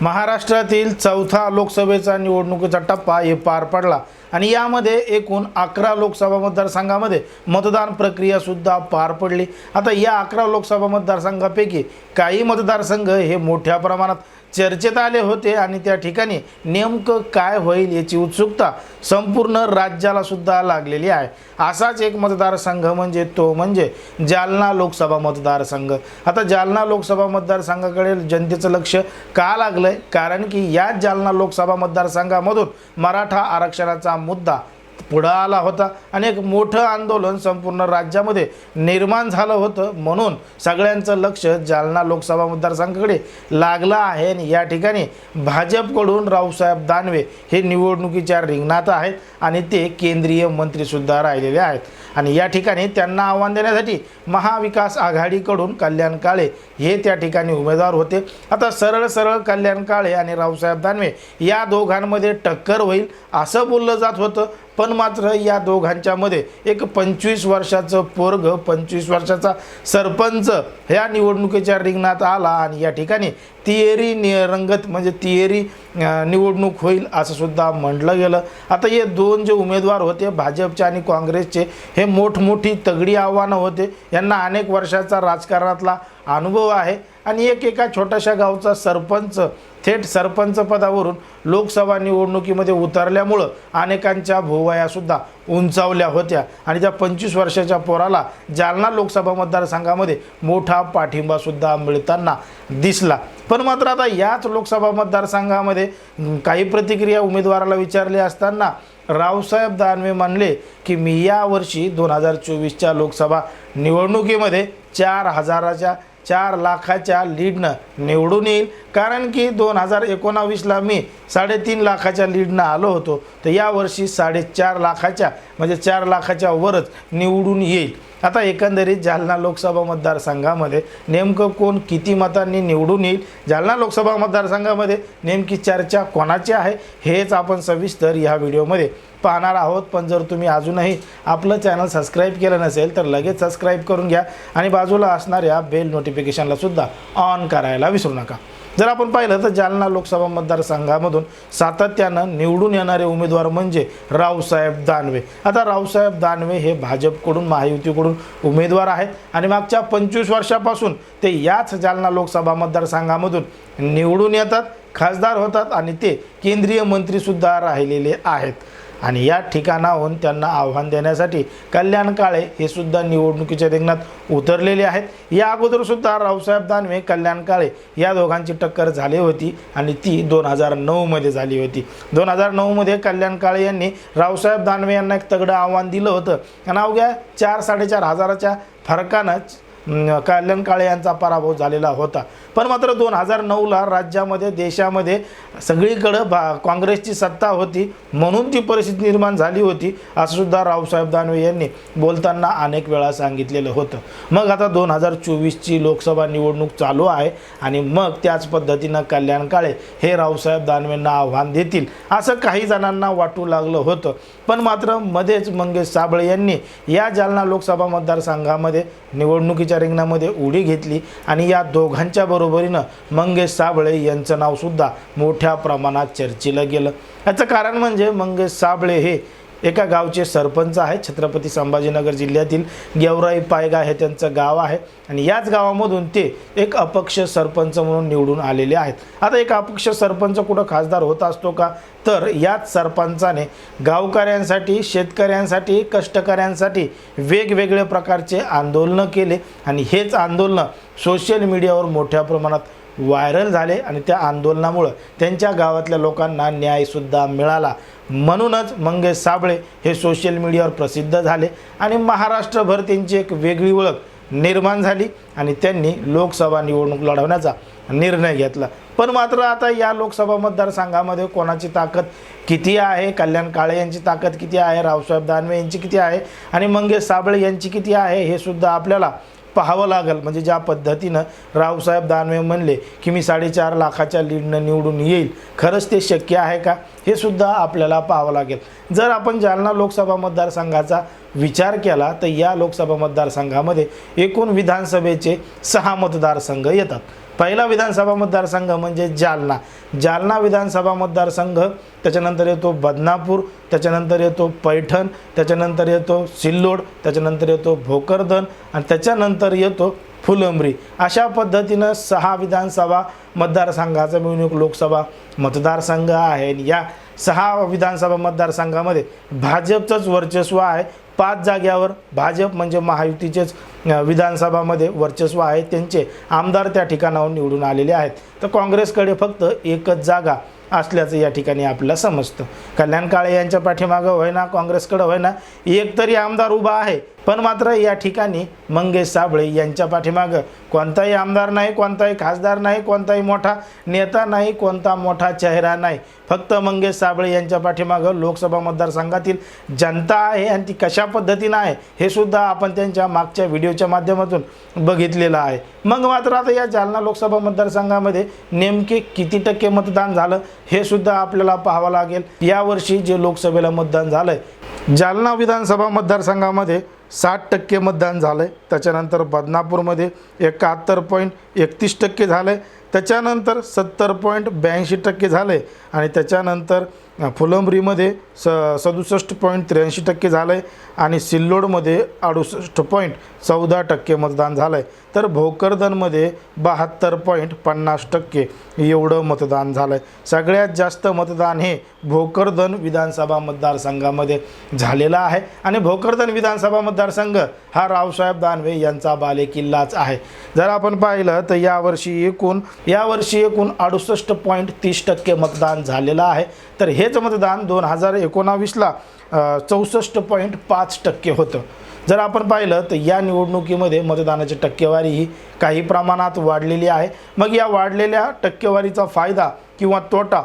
महाराष्ट्रातील चौथा लोकसभेचा निवडणुकीचा टप्पा हे पार पडला. आणि यामध्ये एकूण अकरा लोकसभा मतदारसंघामध्ये मतदान प्रक्रियासुद्धा पार पडली. आता या अकरा लोकसभा मतदारसंघापैकी काही मतदारसंघ हे मोठ्या प्रमाणात चर्चेत आले होते आणि त्या ठिकाणी नेमकं काय होईल याची उत्सुकता संपूर्ण राज्याला सुद्धा लागलेली आहे. असाच एक मतदारसंघ म्हणजे तो म्हणजे जालना लोकसभा मतदारसंघ. आता जालना लोकसभा मतदारसंघाकडे जनतेचं लक्ष का लागलंय? कारण की या जालना लोकसभा मतदारसंघामधून मराठा आरक्षणाचा মুদ্রা पुढं आला होता. आणि एक मोठं आंदोलन संपूर्ण राज्यामध्ये निर्माण झालं होतं. म्हणून सगळ्यांचं लक्ष जालना लोकसभा मतदारसंघाकडे लागलं आहे. आणि या ठिकाणी भाजपकडून रावसाहेब दानवे हे निवडणुकीच्या रिंगणात आहेत आणि ते केंद्रीय मंत्रीसुद्धा राहिलेले आहेत. आणि या ठिकाणी त्यांना आव्हान देण्यासाठी महाविकास आघाडीकडून कल्याण काळे हे त्या ठिकाणी उमेदवार होते. आता सरळ सरळ कल्याण काळे आणि रावसाहेब दानवे या दोघांमध्ये टक्कर होईल असं बोललं जात होतं. पण मात्र या दोघांच्यामध्ये एक पंचवीस वर्षाचं पोरग पंचवीस वर्षाचा सरपंच ह्या निवडणुकीच्या रिंगणात आला आणि या ठिकाणी तिहेरी नि रंगत म्हणजे तिहेरी निवडणूक होईल असं सुद्धा म्हटलं गेलं. आता हे दोन जे उमेदवार होते भाजपचे आणि काँग्रेसचे हे मोठमोठी तगडी आव्हानं होते. यांना अनेक वर्षाचा राजकारणातला अनुभव आहे. आणि एक एका छोट्याशा गावचा सरपंच थेट सरपंच पदावरून लोकसभा निवडणुकीमध्ये उतरल्यामुळं अनेकांच्या भोवयासुद्धा उंचावल्या होत्या. आणि त्या पंचवीस वर्षाच्या पोराला जालना लोकसभा मतदारसंघामध्ये मोठा पाठिंबासुद्धा मिळताना दिसला. पण मात्र आता याच लोकसभा मतदारसंघामध्ये काही प्रतिक्रिया उमेदवाराला विचारली असताना रावसाहेब दानवे म्हणले की मी यावर्षी दोन हजार चोवीसच्या लोकसभा निवडणुकीमध्ये चार हजाराच्या चार लाखाच्या लीडनं निवडून येईल. कारण की दोन हजार एकोणावीसला मी साडेतीन लाखाच्या लीडनं आलो होतो. तर यावर्षी साडेचार लाखाच्या म्हणजे चार लाखाच्या वरच निवडून येईल. आता एकंदरीत जालना लोकसभा मतदारसंघामध्ये नेमकं कोण किती मतांनी निवडून येईल? जालना लोकसभा मतदारसंघामध्ये नेमकी चर्चा कोणाची आहे? हेच आपण सविस्तर ह्या व्हिडिओमध्ये पाहणार आहोत. पण जर तुम्ही अजूनही आपलं चॅनल सबस्क्राईब केलं नसेल तर लगेच सबस्क्राईब करून घ्या. आणि बाजूला असणाऱ्या बेल नोटिफिकेशनलासुद्धा ऑन करायला विसरू नका. जर आपण पाहिलं तर जालना लोकसभा मतदारसंघामधून सातत्यानं निवडून येणारे उमेदवार म्हणजे रावसाहेब दानवे. आता रावसाहेब दानवे हे भाजपकडून महायुतीकडून उमेदवार आहेत आणि मागच्या पंचवीस वर्षापासून ते याच जालना लोकसभा मतदारसंघामधून निवडून येतात खासदार होतात आणि ते केंद्रीय मंत्रीसुद्धा राहिलेले आहेत. आणि या ठिकाणाहून त्यांना आव्हान देण्यासाठी कल्याण काळे हे सुद्धा निवडणुकीच्या रिंगणात उतरलेले आहेत. या अगोदरसुद्धा रावसाहेब दानवे कल्याण काळे या दोघांची टक्कर झाली होती आणि ती दोन हजार नऊमध्ये झाली होती. दोन हजार नऊमध्ये कल्याण काळे यांनी रावसाहेब दानवे यांना एक तगडं आव्हान दिलं होतं. आणि अवघ्या चार साडेचार हजाराच्या फरकानं कल्याण काळे यांचा पराभव झालेला होता. पण मात्र दोन हजार नऊला राज्यामध्ये देशामध्ये सगळीकडं भा काँग्रेसची सत्ता होती म्हणून ती परिस्थिती निर्माण झाली होती असं सुद्धा रावसाहेब दानवे यांनी बोलताना अनेक वेळा सांगितलेलं होतं. मग आता दोन हजार चोवीसची लोकसभा निवडणूक चालू आहे आणि मग त्याच पद्धतीनं कल्याण काळे हे रावसाहेब दानवेंना आव्हान देतील असं काही जणांना वाटू लागलं होतं. पण मात्र मध्येच मंगेश साबळे यांनी या जालना लोकसभा मतदारसंघामध्ये निवडणुकीच्या रिंगणामध्ये उडी घेतली आणि या दोघांच्या बरोबरीनं मंगेश साबळे यांचं नावसुद्धा मोठ्या प्रमाणात चर्चेला गेलं. याचं कारण म्हणजे मंगेश साबळे हे एका गावचे सरपंच आहेत. छत्रपती संभाजीनगर जिल्ह्यातील गेवराई पायगा हे त्यांचं गाव आहे. आणि याच गावामधून ते एक अपक्ष सरपंच म्हणून निवडून आलेले आहेत. आता एक अपक्ष सरपंच कुठं खासदार होत असतो का? तर याच सरपंचाने गावकऱ्यांसाठी शेतकऱ्यांसाठी कष्टकऱ्यांसाठी वेगवेगळे प्रकारचे आंदोलनं केले. आणि हेच आंदोलनं सोशल मीडियावर मोठ्या प्रमाणात व्हायरल झाले आणि त्या आंदोलनामुळं त्यांच्या गावातल्या लोकांना न्यायसुद्धा मिळाला. म्हणूनच मंगेश साबळे हे सोशल मीडियावर प्रसिद्ध झाले आणि महाराष्ट्रभर त्यांची एक वेगळी ओळख निर्माण झाली आणि त्यांनी लोकसभा निवडणूक लढवण्याचा निर्णय घेतला. पण मात्र आता या लोकसभा मतदारसंघामध्ये कोणाची ताकद किती आहे? कल्याण काळे यांची ताकद किती आहे? रावसाहेब दानवे यांची किती आहे? आणि मंगेश साबळे यांची किती आहे? हे सुद्धा आपल्याला पाहावं लागेल. म्हणजे ज्या पद्धतीनं रावसाहेब दानवे म्हणले की मी साडेचार लाखाच्या लीडनं निवडून येईल. खरंच ते शक्य आहे का? हे सुद्धा आपल्याला पाहावं लागेल. जर आपण जालना लोकसभा मतदारसंघाचा विचार केला तर या लोकसभा मतदारसंघामध्ये एकूण विधानसभेचे सहा मतदारसंघ येतात. पहिला विधानसभा मतदारसंघ म्हणजे जालना. जालना विधानसभा मतदारसंघ त्याच्यानंतर येतो बदनापूर त्याच्यानंतर येतो पैठण त्याच्यानंतर येतो सिल्लोड त्याच्यानंतर येतो भोकरदन आणि त्याच्यानंतर येतो फुलंब्री. अशा पद्धतीनं सहा विधानसभा मतदारसंघाचा मिळून एक लोकसभा मतदारसंघ आहे. या सहा विधानसभा मतदारसंघामध्ये भाजपचंच वर्चस्व आहे. पाच जाग्यावर भाजप म्हणजे महायुतीचेच विधानसभामध्ये वर्चस्व आहे. त्यांचे आमदार त्या ठिकाणाहून निवडून आलेले आहेत. तर काँग्रेसकडे फक्त एकच जागा असल्याचं या ठिकाणी आपल्याला समजतं. कल्याण काळे यांच्या पाठीमागं होय ना काँग्रेसकडं होय ना एक तरी आमदार उभा आहे. पण मात्र या ठिकाणी मंगेश साबळे यांच्या पाठीमागं कोणताही आमदार नाही कोणताही खासदार नाही कोणताही मोठा नेता नाही कोणता मोठा चेहरा नाही. फक्त मंगेश साबळे यांच्या पाठीमागं लोकसभा मतदारसंघातील जनता आहे आणि ती कशा पद्धतीनं आहे हे सुद्धा आपण त्यांच्या मागच्या व्हिडिओच्या माध्यमातून बघितलेलं आहे. मग मात्र आता या जालना लोकसभा मतदारसंघामध्ये नेमके किती टक्के मतदान झालं हे सुद्धा आपल्याला पाहावं लागेल. यावर्षी जे लोकसभेला मतदान झालं आहे जालना विधानसभा मतदारसंघामध्ये साठ टक्के मतदान झालं आहे त्याच्यानंतर बदनापूरमध्ये एकाहत्तर पॉईंट एकतीस टक्के झालं आहे त्याच्यानंतर सत्तर पॉईंट ब्याऐंशी टक्के झाले आणि त्याच्यानंतर फुलंब्रीमध्ये स सदुसष्ट पॉईंट त्र्याऐंशी टक्के झालं आहे आणि सिल्लोडमध्ये अडुसष्ट पॉईंट चौदा टक्के मतदान झालं आहे तर भोकरदनमध्ये बहात्तर पॉईंट पन्नास टक्के एवढं मतदान झालं आहे सगळ्यात जास्त मतदान हे भोकरदन विधानसभा मतदारसंघामध्ये झालेलं आहे. आणि भोकरदन विधानसभा मतदारसंघ हा रावसाहेब दानवे यांचा बालेकिल्लाच आहे. जर आपण पाहिलं तर यावर्षी एकूण यावर्षी एकूण अडुसष्ट पॉईंट तीस टक्के मतदान झालेलं आहे. तर हेच मतदान दोन हजार एकोणावीसला चौसष्ट पॉईंट पाच टक्के होतं. जर आपण पाहिलं तर या निवडणुकीमध्ये मतदानाची टक्केवारी ही काही प्रमाणात वाढलेली आहे. मग या वाढलेल्या टक्केवारीचा फायदा किंवा तोटा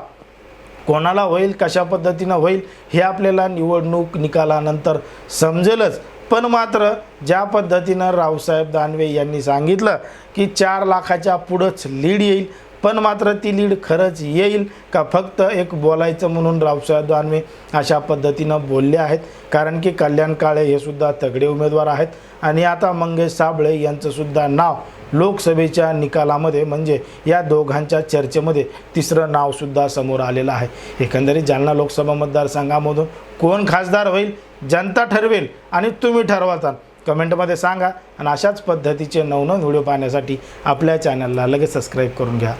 कोणाला होईल कशा पद्धतीनं होईल हे आपल्याला निवडणूक निकालानंतर समजेलच. पण मात्र ज्या पद्धतीनं रावसाहेब दानवे यांनी सांगितलं की चार लाखाच्या पुढंच लीड येईल पण मात्र ती लीड खरंच येईल का फक्त एक बोलायचं म्हणून रावसाहेब दानवे अशा पद्धतीनं बोलले आहेत? कारण की कल्याण काळे हे सुद्धा तगडे उमेदवार आहेत आणि आता मंगेश साबळे यांचं सुद्धा नाव लोकसभेच्या निकालामध्ये म्हणजे या दोघांच्या चर्चेमध्ये तिसरं नावसुद्धा समोर आलेलं आहे. एकंदरीत जालना लोकसभा मतदारसंघामधून कोण खासदार होईल? जनता ठरवेल आणि तुम्ही ठरवाचाल. कमेंटमध्ये सांगा आणि अशाच पद्धतीचे नवनवीन व्हिडिओ पाहण्यासाठी आपल्या चॅनलला लगेच सबस्क्राईब करून घ्या.